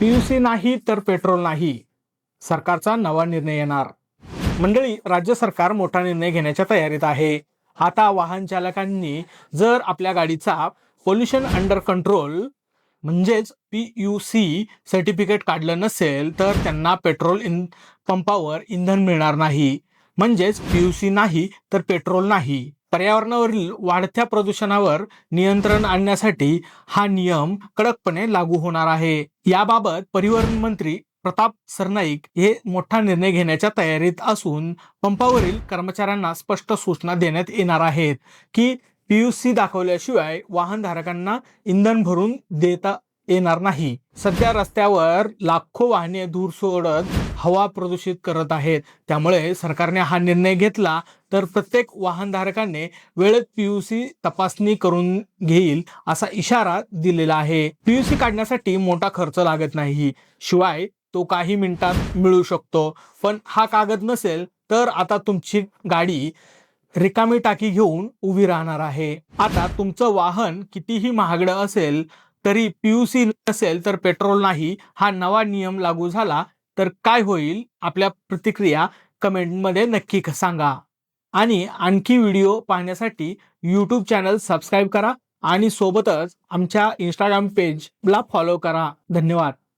PUC नाही तर petrol नाही. सरकारचा नवा निर्णय येणार. मंडळी राज्य सरकार मोठा निर्णय घेण्याच्या तयारीत आहे. आता वाहन चालकांनी जर आपल्या गाडीचा पोल्युशन अंडर कंट्रोल म्हणजेच पी यू सी सर्टिफिकेट काढलं नसेल तर त्यांना पेट्रोल इन पंपावर इंधन मिळणार नाही. म्हणजेच पी यू सी नाही तर पेट्रोल नाही. पर्यावरणावरील वाढत्या प्रदूषणावर नियंत्रण आणण्यासाठी हा नियम कडकपणे लागू होणार आहे. याबाबत परिवहन मंत्री प्रताप सरनाईक हे मोठा निर्णय घेण्याच्या तयारीत असून पंपावरील कर्मचाऱ्यांना स्पष्ट सूचना देण्यात येणार आहेत की पीयूसी दाखवल्याशिवाय वाहनधारकांना इंधन भरून देता येणार नाही. सध्या रस्त्यावर लाखो वाहने धूर सोडत हवा प्रदूषित करत आहेत. त्यामुळे सरकारने हा निर्णय घेतला तर प्रत्येक वाहनधारकाने वेळेत पीयूसी तपासणी करून घेईल असा इशारा दिलेला आहे. पीयूसी काढण्यासाठी मोठा खर्च लागत नाही. शिवाय तो काही मिनिटात मिळू शकतो. पण हा कागद नसेल तर आता तुमची गाडी रिकामी टाकी घेऊन उभी राहणार आहे. आता तुमचं वाहन कितीही महागडं असेल तरी पीयूसी नसेल तर पेट्रोल नाही हा नवा नियम लागू झाला तर काय होईल? आपल्या प्रतिक्रिया कमेंटमध्ये नक्की सांगा. आणि आणखी व्हिडिओ पाहण्यासाठी यूट्यूब चॅनल सबस्क्राईब करा आणि सोबतच आमच्या इंस्टाग्राम पेजला फॉलो करा. धन्यवाद.